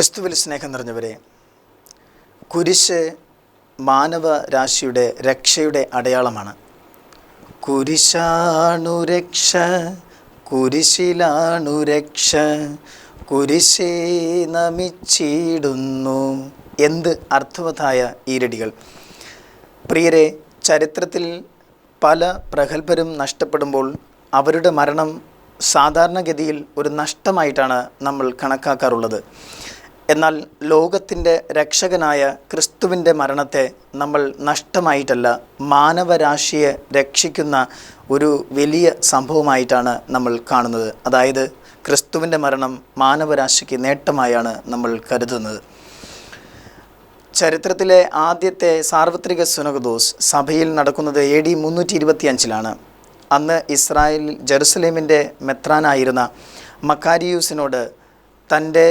ക്രിസ്തുവിൽ സ്നേഹം നിറഞ്ഞവരെ കുരിശ് മാനവ രാശിയുടെ രക്ഷയുടെ അടയാളമാണ്. കുരിശാണു രക്ഷ കുരിശിലാണു രക്ഷ കുരിശേ നമിച്ചിടുന്നു. എന്ത് അർത്ഥവത്തായ ഈരടികൾ. പ്രിയരെ ചരിത്രത്തിൽ പല പ്രഗത്ഭരും നഷ്ടപ്പെടുമ്പോൾ അവരുടെ മരണം സാധാരണഗതിയിൽ ഒരു നഷ്ടമായിട്ടാണ് നമ്മൾ കണക്കാക്കാറുള്ളത്. എന്നാൽ ലോകത്തിന്റെ രക്ഷകനായ ക്രിസ്തുവിന്റെ മരണത്തെ നമ്മൾ നഷ്ടമായിട്ടല്ല മാനവരാശിയെ രക്ഷിക്കുന്ന ഒരു വലിയ സംഭവമായിട്ടാണ് നമ്മൾ കാണുന്നത്. അതായത് ക്രിസ്തുവിന്റെ മരണം മാനവരാശിക്ക് നേട്ടമായാണ് നമ്മൾ കരുതുന്നത്. ചരിത്രത്തിലെ ആദ്യത്തെ സാർവത്രിക സുനകദോസ് സഭയിൽ നടക്കുന്നത് എ ഡി മുന്നൂറ്റി അന്ന് ഇസ്രായേൽ ജെറുസലേമിന്റെ മെത്രാനായിരുന്ന മക്കാരിയൂസിനോട് തന്റെ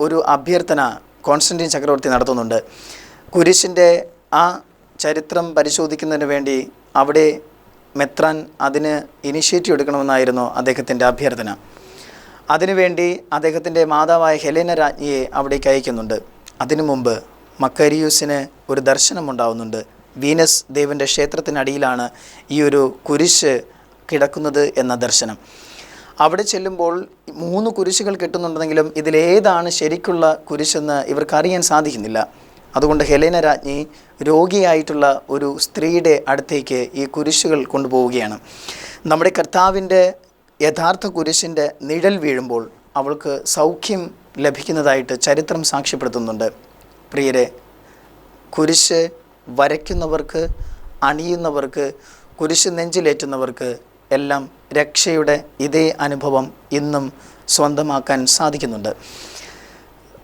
ഒരു അഭ്യർത്ഥന കോൺസ്റ്റന്റീൻ ചക്രവർത്തി നടത്തുന്നുണ്ട്. കുരിശിന്റെ ആ ചരിത്രം പരിശോധിക്കുന്നതിന് വേണ്ടി അവിടെ മെത്രാൻ അതിന് ഇനിഷ്യേറ്റീവ് എടുക്കണമെന്നായിരുന്നു അദ്ദേഹത്തിന്റെ അഭ്യർത്ഥന. അതിനുവേണ്ടി അദ്ദേഹത്തിന്റെ മാതാവായ ഹെലേന രാജ്ഞിയെ അവിടേക്ക് അയക്കുന്നുണ്ട്. അതിനു മുമ്പ് മക്കരിയൂസിന് ഒരു ദർശനമുണ്ടാവുന്നുണ്ട് വീനസ് ദേവന്റെ ക്ഷേത്രത്തിനടിയിലാണ് ഈ ഒരു കുരിശ് കിടക്കുന്നത് എന്ന ദർശനം. അവിടെ ചെല്ലുമ്പോൾ മൂന്ന് കുരിശുകൾ കിട്ടുന്നുണ്ടെങ്കിലും ഇതിലേതാണ് ശരിക്കുള്ള കുരിശെന്ന് ഇവർക്ക് അറിയാൻ സാധിക്കുന്നില്ല. അതുകൊണ്ട് ഹെലേന രാജ്ഞി രോഗിയായിട്ടുള്ള ഒരു സ്ത്രീയുടെ അടുത്തേക്ക് ഈ കുരിശുകൾ കൊണ്ടുപോവുകയാണ്. നമ്മുടെ കർത്താവിന്റെ യഥാർത്ഥ കുരിശിന്റെ നിഴൽ വീഴുമ്പോൾ അവൾക്ക് സൗഖ്യം ലഭിക്കുന്നതായിട്ട് ചരിത്രം സാക്ഷ്യപ്പെടുത്തുന്നുണ്ട്. പ്രിയരെ കുരിശ് വരയ്ക്കുന്നവർക്ക് അണിയുന്നവർക്ക് കുരിശ് നെഞ്ചിലേറ്റുന്നവർക്ക് എല്ലാം രക്ഷയുടെ ഇതേ അനുഭവം ഇന്നും സ്വന്തമാക്കാൻ സാധിക്കുന്നുണ്ട്.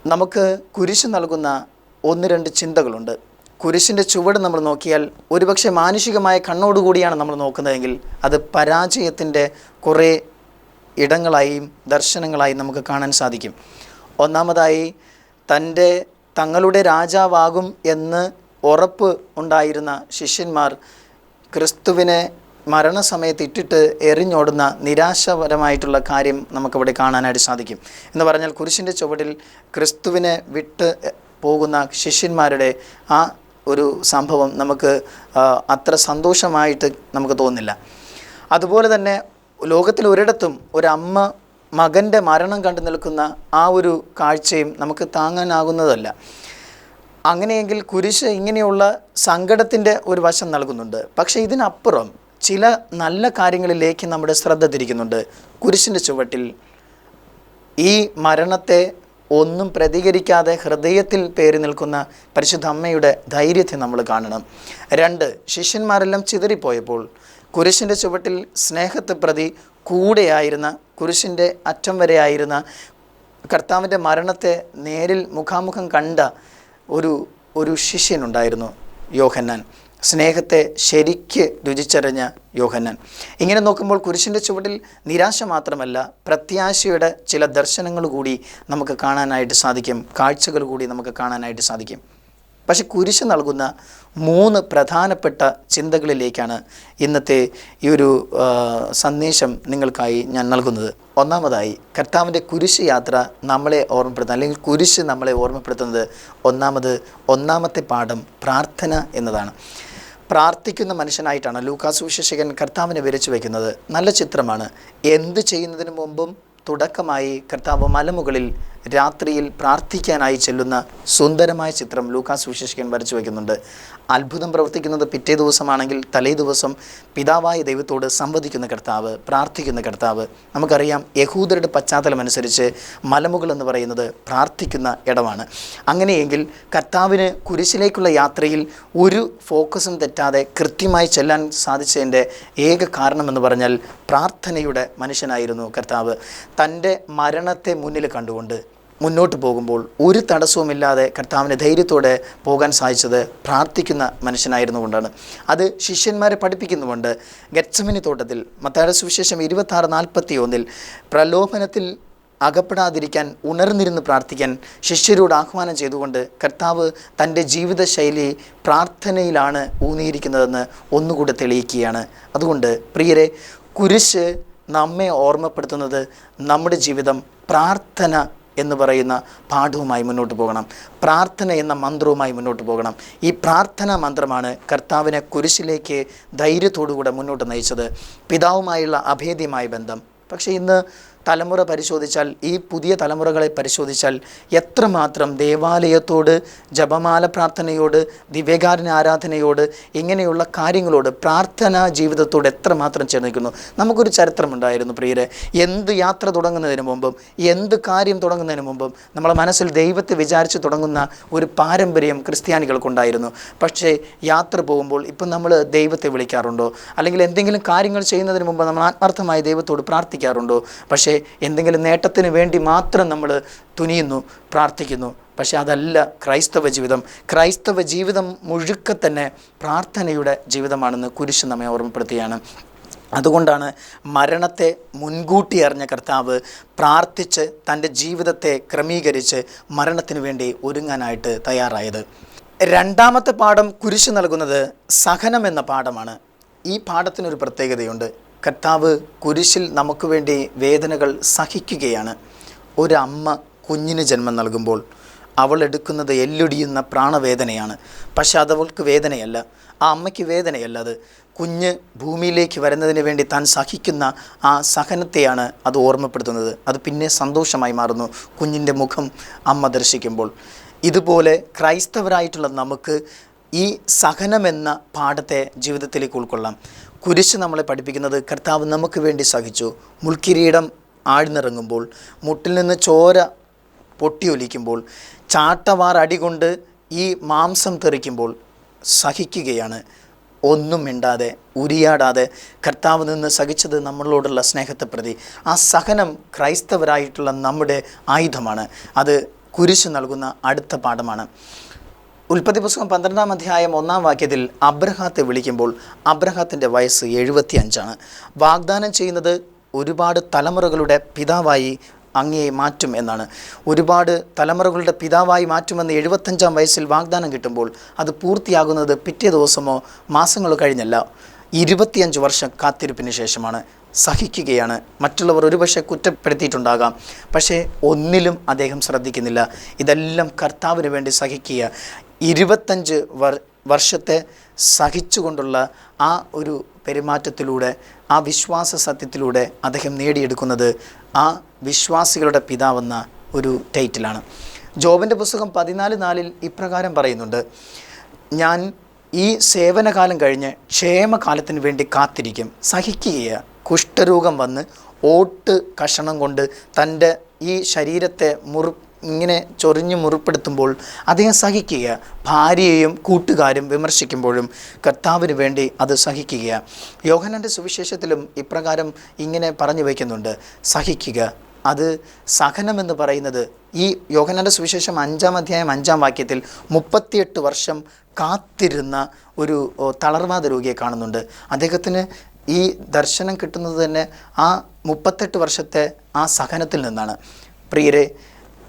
നമുക്ക് കുരിശ് നൽകുന്ന ഒന്ന് രണ്ട് ചിന്തകളുണ്ട്. കുരിശിന്റെ ചുവട് നമ്മൾ നോക്കിയാൽ ഒരുപക്ഷെ മാനുഷികമായ കണ്ണോടുകൂടിയാണ് നമ്മൾ നോക്കുന്നതെങ്കിൽ അത് പരാജയത്തിന്റെ കുറേ ഇടങ്ങളായും ദർശനങ്ങളായും നമുക്ക് കാണാൻ സാധിക്കും. ഒന്നാമതായി തന്റെ തങ്ങളുടെ രാജാവാകും എന്ന് ഉറപ്പ് ഉണ്ടായിരുന്ന ശിഷ്യന്മാർ ക്രിസ്തുവിനെ മരണസമയത്ത് ഇട്ടിട്ട് എറിഞ്ഞോടുന്ന നിരാശപരമായിട്ടുള്ള കാര്യം നമുക്കിവിടെ കാണാനായിട്ട് സാധിക്കും. എന്ന് പറഞ്ഞാൽ കുരിശിന്റെ ചുവടിൽ ക്രിസ്തുവിനെ വിട്ട് പോകുന്ന ശിഷ്യന്മാരുടെ ആ ഒരു സംഭവം നമുക്ക് അത്ര സന്തോഷമായിട്ട് നമുക്ക് തോന്നില്ല അതുപോലെ തന്നെ ലോകത്തിൽ ഒരിടത്തും ഒരമ്മ മകന്റെ മരണം കണ്ടു നിൽക്കുന്ന ആ ഒരു കാഴ്ചയും നമുക്ക് താങ്ങാനാകുന്നതല്ല. അങ്ങനെയെങ്കിൽ കുരിശ് ഇങ്ങനെയുള്ള സങ്കടത്തിന്റെ ഒരു വശം നൽകുന്നുണ്ട്. പക്ഷേ ഇതിനപ്പുറം ചില നല്ല കാര്യങ്ങളിലേക്ക് നമ്മുടെ ശ്രദ്ധ തിരിക്കുന്നുണ്ട്. കുരിശിന്റെ ചുവട്ടിൽ ഈ മരണത്തെ ഒന്നും പ്രതികരിക്കാതെ ഹൃദയത്തിൽ പേര് നിൽക്കുന്ന പരിശുദ്ധ അമ്മയുടെ ധൈര്യത്തെ നമ്മൾ കാണണം. രണ്ട് ശിഷ്യന്മാരെല്ലാം ചിതറിപ്പോയപ്പോൾ കുരിശിന്റെ ചുവട്ടിൽ സ്നേഹത്തെ പ്രതി കൂടെയായിരുന്ന കുരിശിന്റെ അറ്റം വരെയായിരുന്ന കർത്താവിന്റെ മരണത്തെ നേരിൽ മുഖാമുഖം കണ്ട ഒരു ഒരു ശിഷ്യനുണ്ടായിരുന്നു യോഹന്നാൻ. സ്നേഹത്തെ ശരിക്ക് രുചിച്ചറിഞ്ഞ യോഹന്നാൻ. ഇങ്ങനെ നോക്കുമ്പോൾ കുരിശിന്റെ ചുവടിൽ നിരാശ മാത്രമല്ല പ്രത്യാശയുടെ ചില ദർശനങ്ങൾ കൂടി നമുക്ക് കാണാനായിട്ട് സാധിക്കും. കാഴ്ചകൾ കൂടി നമുക്ക് കാണാനായിട്ട് സാധിക്കും. പക്ഷെ കുരിശ് നൽകുന്ന മൂന്ന് പ്രധാനപ്പെട്ട ചിന്തകളിലേക്കാണ് ഇന്നത്തെ ഈ ഒരു സന്ദേശം നിങ്ങൾക്കായി ഞാൻ നൽകുന്നത്. ഒന്നാമതായി കർത്താവിന്റെ കുരിശ് യാത്ര നമ്മളെ ഓർമ്മപ്പെടുത്തുന്നത് അല്ലെങ്കിൽ കുരിശ് നമ്മളെ ഓർമ്മപ്പെടുത്തുന്നത് ഒന്നാമത് ഒന്നാമത്തെ പാഠം പ്രാർത്ഥന എന്നതാണ്. പ്രാർത്ഥിക്കുന്ന മനുഷ്യനായിട്ടാണ് ലൂക്കാസ് സുവിശേഷകൻ കർത്താവിനെ വിരച്ചു വയ്ക്കുന്നത് നല്ല ചിത്രമാണ്. എന്ത് ചെയ്യുന്നതിന് മുമ്പും തുടക്കമായി കർത്താവ് മലമുകളിൽ രാത്രിയിൽ പ്രാർത്ഥിക്കാനായി ചെല്ലുന്ന സുന്ദരമായ ചിത്രം ലൂക്കാസ് സുവിശേഷകൻ വരച്ചു വയ്ക്കുന്നുണ്ട്. അത്ഭുതം പ്രവർത്തിക്കുന്നത് പിറ്റേ ദിവസമാണെങ്കിൽ തലേ ദിവസം പിതാവായ ദൈവത്തോട് സംവദിക്കുന്ന കർത്താവ് പ്രാർത്ഥിക്കുന്ന കർത്താവ്. നമുക്കറിയാം യഹൂദരുടെ പശ്ചാത്തലം അനുസരിച്ച് മലമുകൾ എന്ന് പറയുന്നത് പ്രാർത്ഥിക്കുന്ന ഇടമാണ്. അങ്ങനെയെങ്കിൽ കർത്താവിന് കുരിശിലേക്കുള്ള യാത്രയിൽ ഒരു ഫോക്കസും തെറ്റാതെ കൃത്യമായി ചെല്ലാൻ സാധിച്ചതിന്റെ ഏക കാരണമെന്ന് പറഞ്ഞാൽ പ്രാർത്ഥനയുടെ മനുഷ്യനായിരുന്നു കർത്താവ്. തന്റെ മരണത്തെ മുന്നിൽ കണ്ടുകൊണ്ട് മുന്നോട്ട് പോകുമ്പോൾ ഒരു തടസ്സവുമില്ലാതെ കർത്താവിന് ധൈര്യത്തോടെ പോകാൻ സാധിച്ചത് പ്രാർത്ഥിക്കുന്ന മനുഷ്യനായിരുന്നു കൊണ്ടാണ് അത് ശിഷ്യന്മാരെ പഠിപ്പിക്കുന്നുമുണ്ട്. ഗറ്റ്സമിനി തോട്ടത്തിൽ മത്തായുടെ സുവിശേഷം ഇരുപത്താറ് നാൽപ്പത്തി ഒന്നിൽ പ്രലോഭനത്തിൽ അകപ്പെടാതിരിക്കാൻ ഉണർന്നിരുന്ന് പ്രാർത്ഥിക്കാൻ ശിഷ്യരോട് ആഹ്വാനം ചെയ്തുകൊണ്ട് കർത്താവ് തന്റെ ജീവിതശൈലി പ്രാർത്ഥനയിലാണ് ഊന്നിയിരിക്കുന്നതെന്ന് ഒന്നുകൂടെ തെളിയിക്കുകയാണ്. അതുകൊണ്ട് പ്രിയരെ കുരിശ് നമ്മെ ഓർമ്മപ്പെടുത്തുന്നത് നമ്മുടെ ജീവിതം പ്രാർത്ഥന എന്ന് പറയുന്ന പാഠവുമായി മുന്നോട്ട് പോകണം. പ്രാർത്ഥന എന്ന മന്ത്രവുമായി മുന്നോട്ട് പോകണം. ഈ പ്രാർത്ഥനാ മന്ത്രമാണ് കർത്താവിനെ കുരിശിലേക്ക് ധൈര്യത്തോടുകൂടെ മുന്നോട്ട് നയിച്ചത്. പിതാവുമായുള്ള അഭേദ്യമായ ബന്ധം. പക്ഷേ ഇന്ന് തലമുറ പരിശോധിച്ചാൽ ഈ പുതിയ തലമുറകളെ പരിശോധിച്ചാൽ എത്രമാത്രം ദേവാലയത്തോട് ജപമാല പ്രാർത്ഥനയോട് ദിവ്യകാരൻ ആരാധനയോട് ഇങ്ങനെയുള്ള കാര്യങ്ങളോട് പ്രാർത്ഥനാ ജീവിതത്തോട് എത്രമാത്രം ചേർന്നിരിക്കുന്നു നമുക്കൊരു ചരിത്രമുണ്ടായിരുന്നു പ്രിയരെ. എന്ത് യാത്ര തുടങ്ങുന്നതിന് മുമ്പും എന്ത് കാര്യം തുടങ്ങുന്നതിന് മുമ്പും നമ്മളെ മനസ്സിൽ ദൈവത്തെ വിചാരിച്ച് തുടങ്ങുന്ന ഒരു പാരമ്പര്യം ക്രിസ്ത്യാനികൾക്കുണ്ടായിരുന്നു. പക്ഷേ യാത്ര പോകുമ്പോൾ ഇപ്പം നമ്മൾ ദൈവത്തെ വിളിക്കാറുണ്ടോ? അല്ലെങ്കിൽ എന്തെങ്കിലും കാര്യങ്ങൾ ചെയ്യുന്നതിന് മുമ്പ് നമ്മൾ ആത്മാർത്ഥമായി ദൈവത്തോട് പ്രാർത്ഥിക്കാറുണ്ടോ? പക്ഷേ എന്തെങ്കിലും നേട്ടത്തിന് വേണ്ടി മാത്രം നമ്മൾ തുനിയുന്നു പ്രാർത്ഥിക്കുന്നു. പക്ഷേ അതല്ല ക്രൈസ്തവ ജീവിതം. ക്രൈസ്തവ ജീവിതം മുഴുക്കെ തന്നെ പ്രാർത്ഥനയുടെ ജീവിതമാണെന്ന് കുരിശ് നമ്മെ ഓർമ്മപ്പെടുത്തുകയാണ്. അതുകൊണ്ടാണ് മരണത്തെ മുൻകൂട്ടി അറിഞ്ഞ കർത്താവ് പ്രാർത്ഥിച്ച് തന്റെ ജീവിതത്തെ ക്രമീകരിച്ച് മരണത്തിന് വേണ്ടി ഒരുങ്ങാനായിട്ട് തയ്യാറായത്. രണ്ടാമത്തെ പാഠം കുരിശ് നൽകുന്നത് സഹനം എന്ന പാഠമാണ്. ഈ പാഠത്തിനൊരു പ്രത്യേകതയുണ്ട്. കർത്താവ് കുരിശിൽ നമുക്ക് വേണ്ടി വേദനകൾ സഹിക്കുകയാണ്. ഒരമ്മ കുഞ്ഞിന് ജന്മം നൽകുമ്പോൾ അവൾ എടുക്കുന്നത് എല്ലൊടിയുന്ന പ്രാണവേദനയാണ്. പക്ഷെ അതവൾക്ക് വേദനയല്ല. ആ അമ്മയ്ക്ക് വേദനയല്ല അത്. കുഞ്ഞ് ഭൂമിയിലേക്ക് വരുന്നതിന് വേണ്ടി താൻ സഹിക്കുന്ന ആ സഹനത്തെയാണ് അത് ഓർമ്മപ്പെടുത്തുന്നത്. അത് പിന്നെ സന്തോഷമായി മാറുന്നു കുഞ്ഞിന്റെ മുഖം അമ്മ ദർശിക്കുമ്പോൾ. ഇതുപോലെ ക്രൈസ്തവരായിട്ടുള്ള നമുക്ക് ഈ സഹനമെന്ന പാഠത്തെ ജീവിതത്തിലേക്ക് ഉൾക്കൊള്ളാം. കുരിശ് നമ്മളെ പഠിപ്പിക്കുന്നത് കർത്താവ് നമുക്ക് വേണ്ടി സഹിച്ചു. മുൾക്കിരീടം ആഴ്ന്നിറങ്ങുമ്പോൾ മുട്ടിൽ നിന്ന് ചോര പൊട്ടിയൊലിക്കുമ്പോൾ ചാട്ടവാർ അടികൊണ്ട് ഈ മാംസം തെറിക്കുമ്പോൾ സഹിക്കുകയാണ്. ഒന്നും മിണ്ടാതെ ഉരിയാടാതെ കർത്താവ് നിന്ന് സഹിച്ചത് നമ്മളോടുള്ള സ്നേഹത്തെ പ്രതി. ആ സഹനം ക്രൈസ്തവരായിട്ടുള്ള നമ്മുടെ ആയുധമാണ്. അത് കുരിശ് നൽകുന്ന അടുത്ത പാഠമാണ്. ഉൽപ്പത്തി പുസ്തകം പന്ത്രണ്ടാം അധ്യായം ഒന്നാം വാക്യത്തിൽ അബ്രഹാത്തെ വിളിക്കുമ്പോൾ അബ്രഹാത്തിന്റെ വയസ്സ് എഴുപത്തി അഞ്ചാണ് വാഗ്ദാനം ചെയ്യുന്നത് ഒരുപാട് തലമുറകളുടെ പിതാവായി അങ്ങയെ മാറ്റും എന്നാണ്. ഒരുപാട് തലമുറകളുടെ പിതാവായി മാറ്റുമെന്ന് എഴുപത്തഞ്ചാം വയസ്സിൽ വാഗ്ദാനം കിട്ടുമ്പോൾ അത് പൂർത്തിയാകുന്നത് പിറ്റേ ദിവസമോ മാസങ്ങളോ കഴിഞ്ഞല്ല. ഇരുപത്തിയഞ്ച് വർഷം കാത്തിരിപ്പിന് ശേഷമാണ് സഹിക്കുകയാണ്. മറ്റുള്ളവർ ഒരുപക്ഷെ കുറ്റപ്പെടുത്തിയിട്ടുണ്ടാകാം. പക്ഷേ ഒന്നിലും അദ്ദേഹം ശ്രദ്ധിക്കുന്നില്ല. ഇതെല്ലാം കർത്താവിന് വേണ്ടി സഹിക്കുക. ഇരുപത്തഞ്ച് വർ വർഷത്തെ സഹിച്ചുകൊണ്ടുള്ള ആ ഒരു പെരുമാറ്റത്തിലൂടെ ആ വിശ്വാസ സത്യത്തിലൂടെ അദ്ദേഹം നേടിയെടുക്കുന്നത് ആ വിശ്വാസികളുടെ പിതാവെന്ന ഒരു ടൈറ്റിലാണ്. ജോബിന്റെ പുസ്തകം പതിനാല് നാലിൽ ഇപ്രകാരം പറയുന്നുണ്ട് ഞാൻ ഈ സേവനകാലം കഴിഞ്ഞ് ക്ഷേമകാലത്തിന് വേണ്ടി കാത്തിരിക്കും. സഹിക്കുക കുഷ്ഠരോഗം വന്ന് ഓട്ട് കഷണം കൊണ്ട് തന്റെ ഈ ശരീരത്തെ മുറു ഇങ്ങനെ ചൊറിഞ്ഞ് മുറിപ്പെടുത്തുമ്പോൾ അദ്ദേഹം സഹിക്കുക. ഭാര്യയെയും കൂട്ടുകാരും വിമർശിക്കുമ്പോഴും കർത്താവിന് വേണ്ടി അത് സഹിക്കുക. യോഹനന്റെ സുവിശേഷത്തിലും ഇപ്രകാരം ഇങ്ങനെ പറഞ്ഞു വയ്ക്കുന്നുണ്ട് സഹിക്കുക. അത് സഹനമെന്ന് പറയുന്നത് ഈ യോഹനന്റെ സുവിശേഷം അഞ്ചാം അധ്യായം അഞ്ചാം വാക്യത്തിൽ മുപ്പത്തിയെട്ട് വർഷം കാത്തിരുന്ന ഒരു തളർവാദ രോഗിയെ കാണുന്നുണ്ട്. അദ്ദേഹത്തിന് ഈ ദർശനം കിട്ടുന്നത് തന്നെ ആ മുപ്പത്തെട്ട് വർഷത്തെ ആ സഹനത്തിൽ നിന്നാണ്. പ്രിയരെ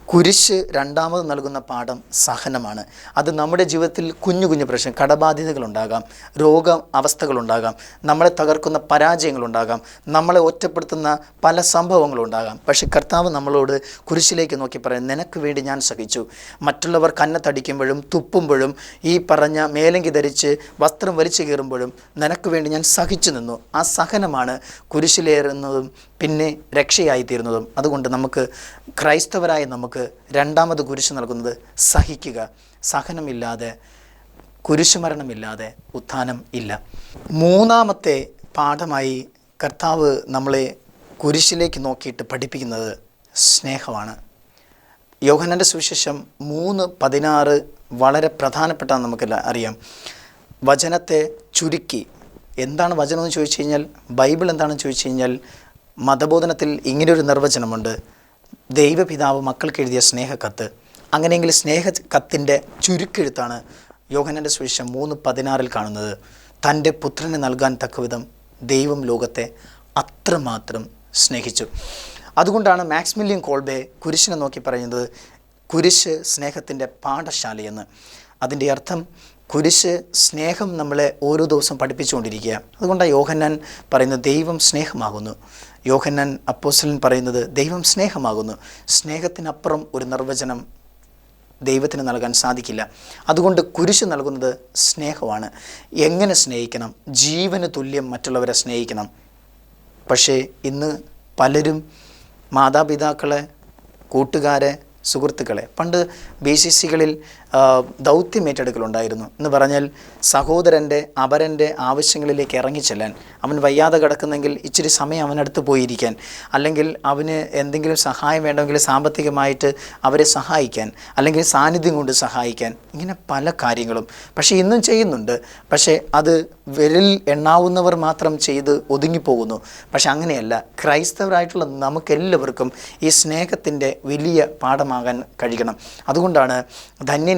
കുരിശ് രണ്ടാമത് നൽകുന്ന പാഠം സഹനമാണ്. അത് നമ്മുടെ ജീവിതത്തിൽ കുഞ്ഞു കുഞ്ഞു പ്രശ്നം കടബാധ്യതകളുണ്ടാകാം രോഗ അവസ്ഥകളുണ്ടാകാം നമ്മളെ തകർക്കുന്ന പരാജയങ്ങളുണ്ടാകാം നമ്മളെ ഒറ്റപ്പെടുത്തുന്ന പല സംഭവങ്ങളുണ്ടാകാം. പക്ഷേ കർത്താവ് നമ്മളോട് കുരിശിലേക്ക് നോക്കി പറയാം നിനക്ക് വേണ്ടി ഞാൻ സഹിച്ചു. മറ്റുള്ളവർ കന്നത്തടിക്കുമ്പോഴും തുപ്പുമ്പോഴും ഈ പറഞ്ഞ മേലങ്കി ധരിച്ച് വസ്ത്രം വലിച്ചു കീറുമ്പോഴും നിനക്ക് വേണ്ടി ഞാൻ സഹിച്ചു നിന്നു. ആ സഹനമാണ് കുരിശിലേറുന്നതും പിന്നെ രക്ഷയായിത്തീരുന്നതും അതുകൊണ്ട് നമുക്ക് ക്രൈസ്തവരായ നമുക്ക് രണ്ടാമത് കുരിശ് നൽകുന്നത് സഹിക്കുക. സഹനമില്ലാതെ കുരിശുമരണമില്ലാതെ ഉത്ഥാനം ഇല്ല. മൂന്നാമത്തെ പാഠമായി കർത്താവ് നമ്മളെ കുരിശിലേക്ക് നോക്കിയിട്ട് പഠിപ്പിക്കുന്നത് സ്നേഹമാണ്. യോഹനന്റെ സുവിശേഷം മൂന്ന് പതിനാറ് വളരെ പ്രധാനപ്പെട്ട നമുക്ക് അറിയാം. വചനത്തെ ചുരുക്കി. എന്താണ് വചനം എന്ന് ചോദിച്ചു കഴിഞ്ഞാൽ? ബൈബിൾ എന്താണെന്ന് ചോദിച്ചു കഴിഞ്ഞാൽ മതബോധനത്തിൽ ഇങ്ങനൊരു നിർവചനമുണ്ട്. ദൈവപിതാവ് മക്കൾക്ക് എഴുതിയ സ്നേഹക്കത്ത്. അങ്ങനെയെങ്കിൽ സ്നേഹ കത്തിന്റെ ചുരുക്കെഴുത്താണ് യോഹനന്റെ സുവിശേഷം മൂന്ന് പതിനാറിൽ കാണുന്നത്. തന്റെ പുത്രന് നൽകാൻ തക്കവിധം ദൈവം ലോകത്തെ അത്രമാത്രം സ്നേഹിച്ചു. അതുകൊണ്ടാണ് മാക്സ്മില്യൻ കോൾബെ കുരിശിനെ നോക്കി പറയുന്നത് കുരിശ് സ്നേഹത്തിന്റെ പാഠശാലയെന്ന്. അതിന്റെ അർത്ഥം കുരിശ് സ്നേഹം നമ്മളെ ഓരോ ദിവസം പഠിപ്പിച്ചുകൊണ്ടിരിക്കുക അതുകൊണ്ടാണ് യോഹന്നാൻ പറയുന്നത് ദൈവം സ്നേഹമാകുന്നു. യോഹന്നാൻ അപ്പോസ്റ്റലൻ പറയുന്നത് ദൈവം സ്നേഹമാകുന്നു. സ്നേഹത്തിനപ്പുറം ഒരു നിർവചനം ദൈവത്തിന് നൽകാൻ സാധിക്കില്ല. അതുകൊണ്ട് കുരിശ് നൽകുന്നത് സ്നേഹമാണ്. എങ്ങനെ സ്നേഹിക്കണം? ജീവന് തുല്യം മറ്റുള്ളവരെ സ്നേഹിക്കണം. പക്ഷേ ഇന്ന് പലരും മാതാപിതാക്കളെ കൂട്ടുകാരെ സുഹൃത്തുക്കളെ പണ്ട് ബി സി സികളിൽ ദൗത്യം ഏറ്റെടുക്കലുണ്ടായിരുന്നു. എന്ന് പറഞ്ഞാൽ സഹോദരന്റെ അപരന്റെ ആവശ്യങ്ങളിലേക്ക് ഇറങ്ങിച്ചെല്ലാൻ അവൻ വയ്യാതെ കിടക്കുന്നെങ്കിൽ ഇച്ചിരി സമയം അവനടുത്ത് പോയിരിക്കാൻ അല്ലെങ്കിൽ അവന് എന്തെങ്കിലും സഹായം വേണമെങ്കിൽ സാമ്പത്തികമായിട്ട് അവരെ സഹായിക്കാൻ അല്ലെങ്കിൽ സാന്നിധ്യം കൊണ്ട് സഹായിക്കാൻ ഇങ്ങനെ പല കാര്യങ്ങളും. പക്ഷേ ഇന്നും ചെയ്യുന്നുണ്ട്. പക്ഷേ അത് വിരൽ എണ്ണാവുന്നവർ മാത്രം ചെയ്ത് ഒതുങ്ങിപ്പോകുന്നു. പക്ഷെ അങ്ങനെയല്ല. ക്രൈസ്തവരായിട്ടുള്ള നമുക്കെല്ലാവർക്കും ഈ സ്നേഹത്തിന്റെ വലിയ പാഠമാകാൻ കഴിയണം. അതുകൊണ്ടാണ്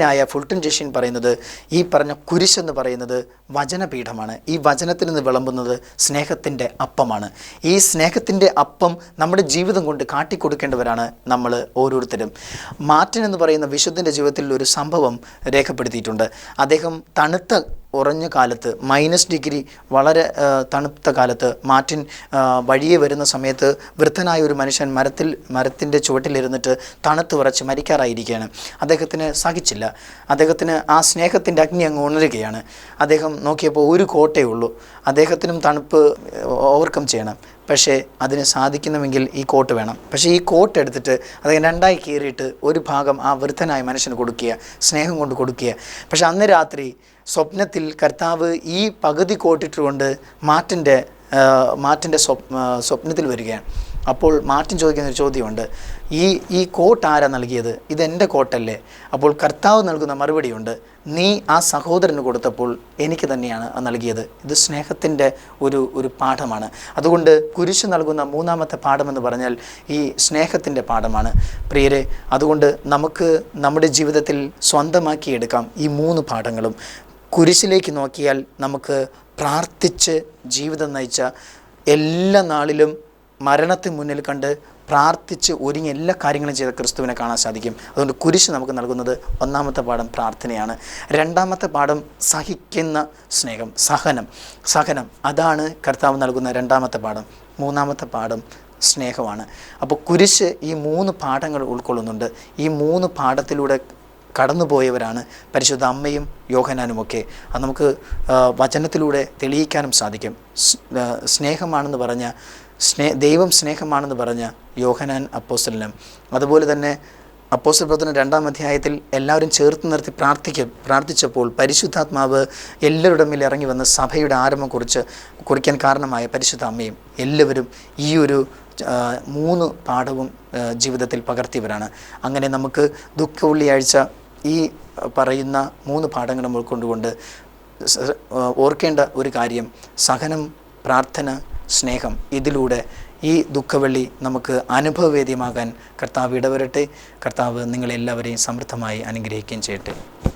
ധന്യനായ ഫുൾട്ടൻ ജഷീൻ പറയുന്നത് ഈ പറഞ്ഞ കുരിശെന്ന് പറയുന്നത് വചനപീഠമാണ്. ഈ വചനത്തിൽ നിന്ന് വിളമ്പുന്നത് സ്നേഹത്തിന്റെ അപ്പമാണ്. ഈ സ്നേഹത്തിന്റെ അപ്പം നമ്മുടെ ജീവിതം കൊണ്ട് കാട്ടിക്കൊടുക്കേണ്ടവരാണ് നമ്മൾ ഓരോരുത്തരും. മാർട്ടിൻ എന്ന് പറയുന്ന വിശുദ്ധന്റെ ജീവിതത്തിൽ ഒരു സംഭവം രേഖപ്പെടുത്തിയിട്ടുണ്ട്. അദ്ദേഹം തണുത്ത ഉറഞ്ഞ കാലത്ത് മൈനസ് ഡിഗ്രി വളരെ തണുത്ത കാലത്ത് മാറ്റിൻ വഴിയെ വരുന്ന സമയത്ത് വൃദ്ധനായ ഒരു മനുഷ്യൻ മരത്തിൽ മരത്തിന്റെ ചുവട്ടിലിരുന്നിട്ട് തണുത്ത് ഉറച്ച് മരിക്കാറായിരിക്കുകയാണ്. അദ്ദേഹത്തിന് സഹിച്ചില്ല. അദ്ദേഹത്തിന് ആ സ്നേഹത്തിന്റെ അഗ്നി അങ്ങ് ഉണരുകയാണ്. അദ്ദേഹം നോക്കിയപ്പോൾ ഒരു കോട്ടയുള്ളൂ അദ്ദേഹത്തിനും തണുപ്പ് ഓവർകം ചെയ്യണം. പക്ഷേ അതിന് സാധിക്കുന്നുവെങ്കിൽ ഈ കോട്ട് വേണം. പക്ഷേ ഈ കോട്ട് എടുത്തിട്ട് അദ്ദേഹം രണ്ടായി കീറിയിട്ട് ഒരു ഭാഗം ആ വൃദ്ധനായ മനുഷ്യന് കൊടുക്കുക സ്നേഹം കൊണ്ട് കൊടുക്കുക. പക്ഷേ അന്ന് രാത്രി സ്വപ്നത്തിൽ കർത്താവ് ഈ പകുതി കോട്ടിട്ടുകൊണ്ട് മാറ്റിന്റെ മാറ്റിന്റെ സ്വപ്ന സ്വപ്നത്തിൽ വരികയാണ്. അപ്പോൾ മാർട്ടിൻ ചോദിക്കുന്ന ഒരു ചോദ്യമുണ്ട്. ഈ ഈ കോട്ട് ആരാ നൽകിയത്? ഇതെന്റെ കോട്ടല്ലേ അപ്പോൾ കർത്താവ് നൽകുന്ന മറുപടിയുണ്ട്. നീ ആ സഹോദരന് കൊടുത്തപ്പോൾ എനിക്ക് തന്നെയാണ് നൽകിയത്. ഇത് സ്നേഹത്തിന്റെ ഒരു ഒരു പാഠമാണ്. അതുകൊണ്ട് കുരിശ് നൽകുന്ന മൂന്നാമത്തെ പാഠമെന്ന് പറഞ്ഞാൽ ഈ സ്നേഹത്തിന്റെ പാഠമാണ്. പ്രിയരെ അതുകൊണ്ട് നമുക്ക് നമ്മുടെ ജീവിതത്തിൽ സ്വന്തമാക്കിയെടുക്കാം ഈ മൂന്ന് പാഠങ്ങളും. കുരിശിലേക്ക് നോക്കിയാൽ നമുക്ക് പ്രാർത്ഥിച്ച് ജീവിതം നയിച്ച എല്ലാ നാളിലും മരണത്തിന് മുന്നിൽ കണ്ട് പ്രാർത്ഥിച്ച് ഒരുങ്ങി എല്ലാ കാര്യങ്ങളും ചെയ്ത ക്രിസ്തുവിനെ കാണാൻ സാധിക്കും. അതുകൊണ്ട് കുരിശ് നമുക്ക് നൽകുന്നത് ഒന്നാമത്തെ പാഠം പ്രാർത്ഥനയാണ്. രണ്ടാമത്തെ പാഠം സഹിക്കുന്ന സ്നേഹം സഹനം. സഹനം അതാണ് കർത്താവ് നൽകുന്ന രണ്ടാമത്തെ പാഠം. മൂന്നാമത്തെ പാഠം സ്നേഹമാണ്. അപ്പോൾ കുരിശ് ഈ മൂന്ന് പാഠങ്ങൾ ഉൾക്കൊള്ളുന്നുണ്ട്. ഈ മൂന്ന് പാഠത്തിലൂടെ കടന്നുപോയവരാണ് പരിശുദ്ധ അമ്മയും യോഹനാനുമൊക്കെ അത് നമുക്ക് വചനത്തിലൂടെ തെളിയിക്കാനും സാധിക്കും. സ്നേഹമാണെന്ന് പറഞ്ഞ സ്നേ ദൈവം സ്നേഹമാണെന്ന് പറഞ്ഞ യോഹനാൻ അപ്പോസ്റ്റലിനും അതുപോലെ തന്നെ അപ്പോസ്റ്റൽ പ്രവർത്തനം രണ്ടാം അധ്യായത്തിൽ എല്ലാവരും ചേർത്ത് നിർത്തി പ്രാർത്ഥിക്ക പ്രാർത്ഥിച്ചപ്പോൾ പരിശുദ്ധാത്മാവ് എല്ലാവരുടെ മേൽ ഇറങ്ങി വന്ന് സഭയുടെ ആരംഭം കുറിച്ച് കുറിക്കാൻ കാരണമായ പരിശുദ്ധ അമ്മയും എല്ലാവരും ഈ ഒരു മൂന്ന് പാഠവും ജീവിതത്തിൽ പകർത്തിയവരാണ്. അങ്ങനെ നമുക്ക് ദുഃഖ വെള്ളിയാഴ്ച ഈ പറയുന്ന മൂന്ന് പാഠങ്ങൾ ഉൾക്കൊണ്ടുകൊണ്ട് കൊണ്ടുകൊണ്ട് ഓർക്കേണ്ട ഒരു കാര്യം സഹനം പ്രാർത്ഥന സ്നേഹം. ഇതിലൂടെ ഈ ദുഃഖവെള്ളി നമുക്ക് അനുഭവവേദ്യമാകാൻ കർത്താവ് ഇടവരട്ടെ. കർത്താവ് നിങ്ങളെല്ലാവരെയും സമൃദ്ധമായി അനുഗ്രഹിക്കുകയും ചെയ്യട്ടെ.